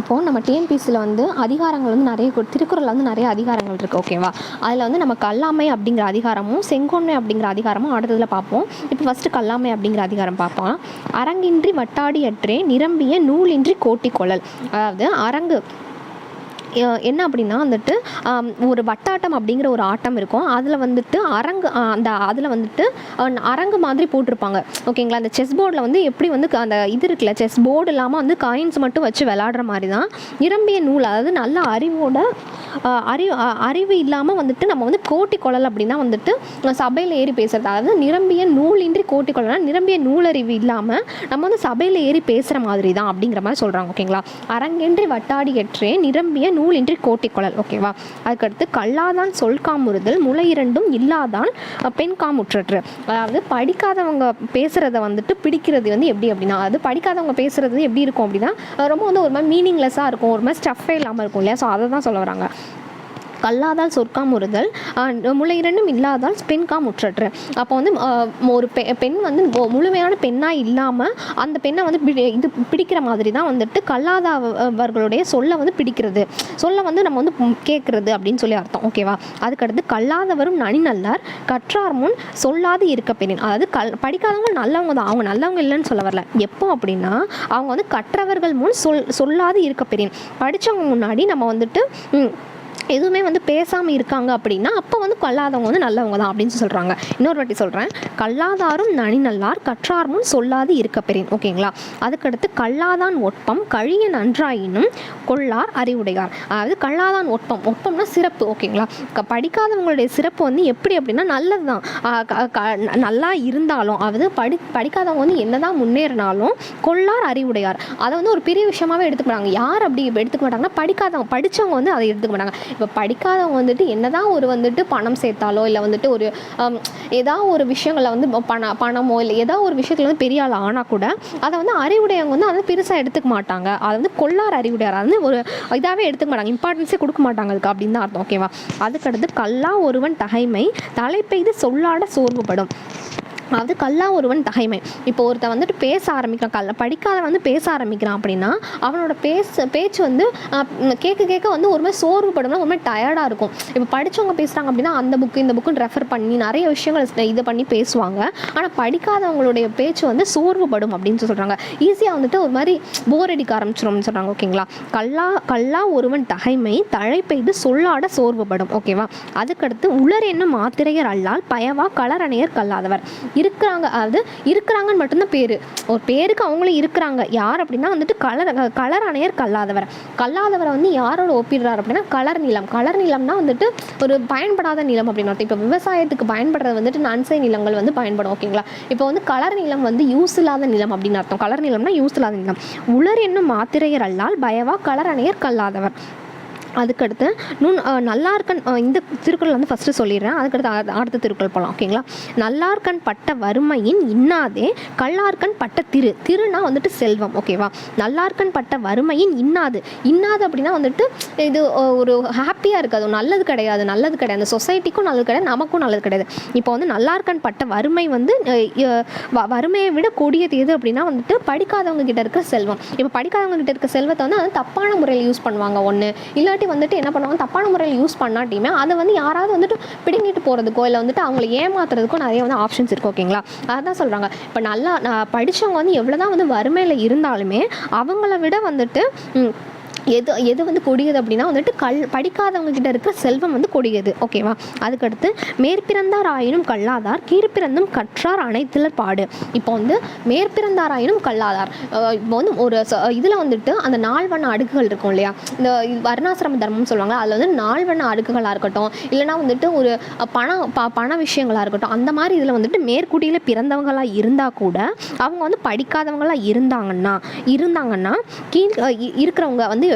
இப்போது நம்ம டிஎன்பிசியில் வந்து அதிகாரங்கள் வந்து நிறைய திருக்குறளில் வந்து நிறைய அதிகாரங்கள் இருக்குது ஓகேவா அதில் வந்து நம்ம கல்லாமை அப்படிங்கிற அதிகாரமும் செங்கோன்மை அப்படிங்கிற அதிகாரமும் அடுத்ததில் பார்ப்போம். இப்போ ஃபஸ்ட்டு கல்லாமை அப்படிங்கிற அதிகாரம் பார்ப்போம். அரங்கின்றி வட்டாடியற்றே நிரம்பிய நூலின்றி கோட்டிக்கொள்ளல் அதாவது அரங்கு என்ன அப்படின்னா வந்துட்டு ஒரு வட்டாட்டம் அப்படிங்கிற ஒரு ஆட்டம் இருக்கும். அதில் வந்துட்டு அரங்கு அந்த அதில் வந்துட்டு அரங்கு மாதிரி போட்டிருப்பாங்க. ஓகேங்களா? அந்த செஸ் போர்டில் வந்து எப்படி வந்து க- அந்த இது இருக்குல்ல செஸ் போர்டு இல்லாமல் வந்து காயின்ஸ் மட்டும் வச்சு விளாடுற மாதிரி தான் நிரம்பிய நூல் அதாவது நல்ல அறிவோட அறிவு அறிவு இல்லாமல் வந்துட்டு நம்ம வந்து கோட்டி குழல் அப்படின்னா வந்துட்டு சபையில் ஏறி பேசுகிறது அதாவது நிரம்பிய நூலின்றி கோட்டி குழல்னா நிரம்பிய நூலறிவு இல்லாமல் நம்ம வந்து சபையில் ஏறி பேசுகிற மாதிரி தான் அப்படிங்கிற மாதிரி சொல்கிறாங்க ஓகேங்களா? அரங்கின்றி வட்டாடியற்றே நிரம்பிய நூல் நூலின்றி கோட்டிக்கொள்ளல். ஓகேவா அதுக்கடுத்து கல்லாதான் சொல்காமுறுதல் முளை இரண்டும் இல்லாதான் பெண் காமுற்றற்று. அதாவது படிக்காதவங்க பேசுகிறத வந்துட்டு பிடிக்கிறது வந்து எப்படி அப்படின்னா அது படிக்காதவங்க பேசுகிறது எப்படி இருக்கும் அப்படின்னா ரொம்ப வந்து ஒரு மாதிரி மீனிங்லெஸ்ஸாக இருக்கும் ஒரு மாதிரி ஸ்டஃப்பே இல்லாமல் இருக்கும் இல்லையா? ஸோ அதை தான் சொல்ல வராங்க. கல்லாதால் சொற்காமுறுதல் முளை இரண்டும் இல்லாதால் பெண்கா முற்றற்று அப்போ வந்து ஒரு பெ பெண் வந்து முழுமையான பெண்ணாக இல்லாமல் அந்த பெண்ணை வந்து இது பிடிக்கிற மாதிரி தான் வந்துட்டு கல்லாதவர்களுடைய சொல்லை வந்து பிடிக்கிறது. சொல்ல வந்து நம்ம வந்து கேட்குறது அப்படின்னு சொல்லி அர்த்தம். ஓகேவா அதுக்கடுத்து கல்லாதவரும் நனி நல்லார் கற்றார் முன் சொல்லாது இருக்க பெண்ணின் அதாவது கல் படிக்காதவங்க நல்லவங்க தான். அவங்க நல்லவங்க இல்லைன்னு சொல்ல வரல. எப்போ அப்படின்னா அவங்க வந்து கற்றவர்கள் முன் சொல் சொல்லாது இருக்க பெரியன் படித்தவங்க முன்னாடி நம்ம வந்துட்டு எதுவுமே வந்து பேசாமல் இருக்காங்க அப்படின்னா அப்போ வந்து கல்லாதவங்க வந்து நல்லவங்க தான் அப்படின்னு சொல்கிறாங்க இன்னொரு வாட்டி சொல்கிறேன் கல்லாதாரும் நனி நல்லார் கற்றார் முன் சொல்லாது இருக்க பெறின். ஓகேங்களா? அதுக்கடுத்து கல்லாதான் ஒட்பம் கழிய நன்றாயினும் கொள்ளார் அறிவுடையார். அதாவது கல்லாதான் ஒட்பம். ஒட்பம்னா சிறப்பு. ஓகேங்களா? க- படிக்காதவங்களுடைய சிறப்பு வந்து எப்படி அப்படின்னா நல்லது தான் நல்லா இருந்தாலும் அதாவது படி படிக்காதவங்க வந்து என்னதான் முன்னேறினாலும் கொள்ளார் அறிவுடையார். அதை வந்து ஒரு பெரிய விஷயமாவே எடுத்துக்க மாட்டாங்க. யார் அப்படி எடுத்துக்க மாட்டாங்கன்னா படிக்காதவங்க படித்தவங்க வந்து அதை எடுத்துக்க மாட்டாங்க. இப்போ படிக்காதவங்க வந்துட்டு என்னதான் ஒரு வந்துட்டு பணம் சேர்த்தாலோ இல்லை வந்துட்டு ஒரு ஏதாவது ஒரு விஷயங்களை வந்து பண பணமோ இல்லை ஏதாவது ஒரு விஷயத்தில் வந்து பெரிய ஆள் ஆனால் கூட அதை வந்து அறிவுடையவங்க வந்து அதை பெருசாக எடுத்துக்க மாட்டாங்க. அதை வந்து கொள்ளார் அறிவுடையார். வந்து ஒரு இதாகவே எடுத்துக்க மாட்டாங்க. இம்பார்ட்டன்ஸே கொடுக்க மாட்டாங்க அதுக்கு அப்படின்னு தான் அர்த்தம் ஓகேவா அதுக்கடுத்து கல்லா ஒருவன் தகைமை தலை பெய்து சொல்லாட சோர்வுபடும். அது கல்லா ஒருவன் தகைமை. இப்போ ஒருத்தன் வந்துட்டு பேச ஆரம்பிக்கிறான் கல்ல படிக்காத வந்து பேச ஆரம்பிக்கிறான் அப்படின்னா அவனோட பேச பேச்சு வந்து கேட்க கேட்க வந்து ஒரு மாதிரி சோர்வுப்படும்னா ஒரு மாதிரி டயர்டாக இருக்கும். இப்போ படித்தவங்க பேசுகிறாங்க அப்படின்னா அந்த புக்கு இந்த புக்குன்னு ரெஃபர் பண்ணி நிறைய விஷயங்கள் இது பண்ணி பேசுவாங்க. ஆனால் படிக்காதவங்களுடைய பேச்சு வந்து சோர்வுபடும் அப்படின்னு சொல்கிறாங்க ஈஸியாக வந்துட்டு ஒரு மாதிரி போர் அடிக்க ஆரம்பிச்சிரும்னு சொல்கிறாங்க ஓகேங்களா? கல்லா கல்லா ஒருவன் தகைமை தழைப்பெய்து சொல்லாட சோர்வுபடும் ஓகேவா? அதுக்கடுத்து உளர் என்ன மாத்திரையர் அல்லால் பயவா களரணையர் கல்லாதவர். இருக்கிறாங்க. அதாவது இருக்கிறாங்கன்னு மட்டும்தான் பேர். ஒரு பேருக்கு அவங்களும் இருக்கிறாங்க. யார் அப்படின்னா வந்துட்டு கலர் கலர் அணையர் கல்லாதவர். கல்லாதவரை வந்து யாரோட ஒப்பிடுறாரு அப்படின்னா கலர் நிலம். கலர் நிலம்னா வந்துட்டு ஒரு பயன்படாத நிலம் அப்படின்னு அர்த்தம். இப்போ விவசாயத்துக்கு பயன்படுறது வந்துட்டு நன்சை நிலங்கள் வந்து பயன்படும் ஓகேங்களா இப்போ வந்து கலர் நிலம் வந்து யூஸ் இல்லாத நிலம் அப்படின்னு அர்த்தம். கலர் நிலம்னா யூஸ் இல்லாத நிலம். உலர் என்னும் மாத்திரையர் அல்லால் பயவா கலர் அணையர் கல்லாதவர். அதுக்கடுத்து நுண் நல்லா இருக்கன் இந்த திருக்குறள் வந்து ஃபஸ்ட்டு சொல்லிடுறேன். அதுக்கடுத்து அடுத்த திருக்குறள் போகலாம் ஓகேங்களா நல்லார்கண் பட்ட வறுமையின் இன்னாதே கல்லார்கண் பட்ட திரு. திருனா வந்துட்டு செல்வம். ஓகேவா நல்லார்கண் பட்ட வறுமையின் இன்னாது. இன்னாது அப்படின்னா வந்துட்டு இது ஒரு ஹாப்பியாக இருக்காது. நல்லது கிடையாது. நல்லது கிடையாது. அந்த சொசைட்டிக்கும் நல்லது கிடையாது. நமக்கும் நல்லது கிடையாது. இப்போ வந்து நல்லார்கண் பட்ட வறுமை வந்து வறுமையை விட கொடியது எது அப்படின்னா வந்துட்டு படிக்காதவங்க கிட்ட இருக்க செல்வம். இப்போ படிக்காதவங்க கிட்ட இருக்க செல்வத்தை வந்து அது தப்பான முறையில் யூஸ் பண்ணுவாங்க. ஒன்று இல்லாட்டி வந்துட்டு என்ன பண்ணுவாங்க? தப்பான முறையில் யூஸ் பண்ணாட்டியுமே அதை வந்து யாராவது வந்துட்டு பிடுங்கிட்டு போகிறதுக்கோ இல்லை வந்துட்டு அவங்கள ஏமாத்துறதுக்கோ நிறைய வந்து ஆப்ஷன்ஸ் இருக்குது ஓகேங்களா அதான் சொல்கிறாங்க இப்போ நல்லா நான் படித்தவங்க வந்து எவ்வளோ தான் வந்து வறுமையில் இருந்தாலுமே அவங்கள விட வந்துட்டு எது எது வந்து கொடியது அப்படின்னா வந்துட்டு கல் படிக்காதவங்க கிட்ட இருக்கிற செல்வம் வந்து கொடியது. ஓகேவா அதுக்கடுத்து மேற்பிறந்தார் ஆயினும் கல்லாதார் கீழ்ப்பிறந்தும் கற்றார் அனைத்திலர் பாடு. இப்போ வந்து மேற்பிறந்தார் ஆயினும் கல்லாதார். இப்போ வந்து ஒரு இதில் வந்துட்டு அந்த நால்வண்ண அடுக்குகள் இருக்கும் இல்லையா? இந்த வர்ணாசிரம தர்மம்னு சொல்லுவாங்க அதில் வந்து நால்வண்ண அடுக்குகளாக இருக்கட்டும் இல்லைனா வந்துட்டு ஒரு பணம் ப பண விஷயங்களாக இருக்கட்டும் அந்த மாதிரி இதில் வந்துட்டு மேற்குடியில் பிறந்தவங்களாக இருந்தால் கூட அவங்க வந்து படிக்காதவங்களாக இருந்தாங்கன்னா இருந்தாங்கன்னா கீழ் இ- இருக்கிறவங்க வந்து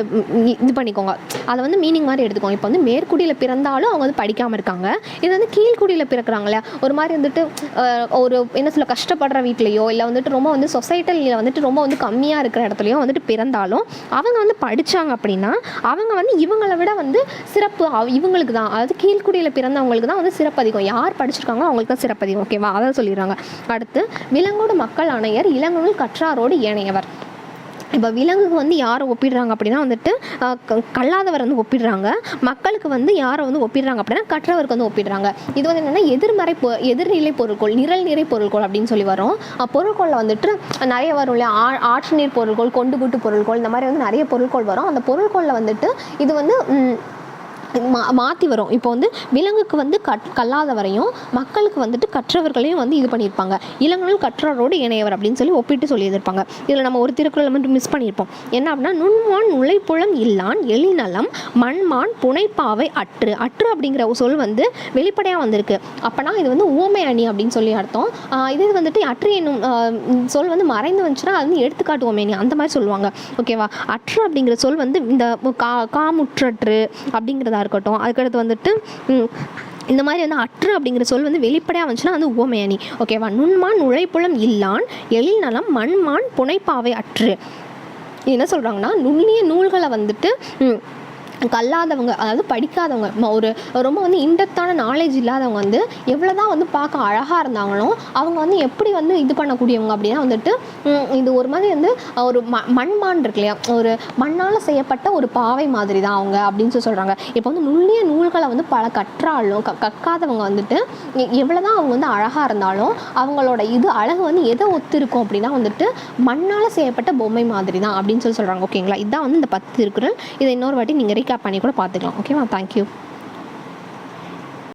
இது பண்ணிக்கோங்க. அதை வந்து மீனிங் மாதிரி எடுத்துக்கோங்க. இப்போ வந்து மேற்குடியில் பிறந்தாலும் அவங்க வந்து படிக்காமல் இருக்காங்க. இது வந்து கீழ்குடியில் பிறக்கிறாங்களே ஒரு மாதிரி வந்துட்டு ஒரு என்ன சொல்ல கஷ்டப்படுற வீட்லேயோ இல்லை வந்துட்டு ரொம்ப வந்து சொசைட்டியில் வந்துட்டு ரொம்ப வந்து கம்மியாக இருக்கிற இடத்துலையோ வந்துட்டு பிறந்தாலும் அவங்க வந்து படித்தாங்க அப்படின்னா அவங்க வந்து இவங்களை விட வந்து சிறப்பு அவ- இவங்களுக்கு தான். அதாவது கீழ்குடியில் பிறந்தவங்களுக்கு தான் வந்து சிறப்பு அதிகம் யார் படிச்சிருக்காங்களோ அவங்களுக்கு தான் சிறப்பு அதிகம் ஓகேவா? அதான் சொல்லிடுறாங்க. அடுத்து விலங்கோடு மக்கள் ஆணையர் இளங்கோடு கற்றாரோடு ஏனையவர். இப்போ விலங்குக்கு வந்து யாரை ஒப்பிடுறாங்க அப்படின்னா வந்துட்டு க- கல்லாதவர் வந்து ஒப்பிடுறாங்க. மக்களுக்கு வந்து யாரை வந்து ஒப்பிடுறாங்க அப்படின்னா கற்றவருக்கு வந்து ஒப்பிடுறாங்க. இது வந்து என்னென்னா எதிர்மறை பொ எதிர்நிலை பொருட்கள் நிரல் நிறை பொருட்கள் அப்படின்னு சொல்லி வரும். பொருட்களில் வந்துட்டு நிறைய வரும் இல்லையா? ஆ- ஆற்று நீர் பொருட்கள் கொண்டு கூட்டு பொருட்கள் இந்த மாதிரி வந்து நிறைய பொருட்கள் வரும். அந்த பொருட்களில் வந்துட்டு இது வந்து மா மாற்றி வரும். இப்போ வந்து விலங்குக்கு வந்து கட் கல்லாதவரையும் மக்களுக்கு வந்துட்டு கற்றவர்களையும் வந்து இது பண்ணியிருப்பாங்க. இளங்களும் கற்றவரோடு இணையவர் அப்படின்னு சொல்லி ஒப்பிட்டு சொல்லியிருப்பாங்க இதில் நம்ம ஒரு திருக்குறள் மட்டும் மிஸ் பண்ணியிருப்போம். என்ன அப்படின்னா நுண்மான் நுழைப்புலம் இல்லான் எளிநலம் மண்மான் புனைப்பாவை அற்று. அற்று அப்படிங்கிற ஒரு சொல் வந்து வெளிப்படையாக வந்திருக்கு. அப்போனா இது வந்து ஊமை அணி அப்படின்னு சொல்லி அர்த்தம். இது வந்துட்டு அற்று என்னும் சொல் வந்து மறைந்து வந்துச்சுன்னா அது வந்து எடுத்துக்காட்டு ஊமை அணி. அந்த மாதிரி சொல்லுவாங்க. ஓகேவா? அற்று அப்படிங்கிற சொல் வந்து இந்த கா காமுற்றற்று அப்படிங்கிறதா இருக்கட்டும். அதுக்கடுத்து வந்துட்டு இந்த மாதிரி வந்து அற்று அப்படிங்கிற சொல் வந்து வெளிப்படையாக வந்துச்சுன்னா அது உவமையணி. ஓகேவா நுண்மான் நுழைப்புலம் இல்லான் எழில் நலம் மண்மான் புனைப்பாவை அற்று. என்ன சொல்கிறாங்கன்னா நுண்ணிய நூல்களை வந்துட்டு கல்லாதவங்க அதாவது படிக்காதவங்க ம- ஒரு ரொம்ப வந்து இன்டெப்த்தான நாலேஜ் இல்லாதவங்க வந்து எவ்வளோ தான் வந்து பார்க்க அழகாக இருந்தாங்களோ அவங்க வந்து எப்படி வந்து இது பண்ணக்கூடியவங்க அப்படின்னா வந்துட்டு இது ஒரு மாதிரி வந்து ஒரு ம மண்மான் இருக்கு இல்லையா? ஒரு மண்ணால் செய்யப்பட்ட ஒரு பாவை மாதிரி தான் அவங்க அப்படின்னு சொல்லி சொல்கிறாங்க இப்போ வந்து நுண்ணிய நூல்களை வந்து பல கற்றாலும் க கற்காதவங்க வந்துட்டு எவ்வளோ தான் அவங்க வந்து அழகாக இருந்தாலும் அவங்களோட இது அழகு வந்து எதை ஒத்து இருக்கும் அப்படின்னா வந்துட்டு மண்ணால் செய்யப்பட்ட பொம்மை மாதிரி தான் அப்படின்னு சொல்லி சொல்கிறாங்க ஓகேங்களா? இதுதான் வந்து இந்த பத்து திருக்குறள் இதை இன்னொரு வாட்டி நீங்கள் ரீகேப் பண்ணி கூட பார்த்துக்கலாம். ஓகேவா தேங்க்யூ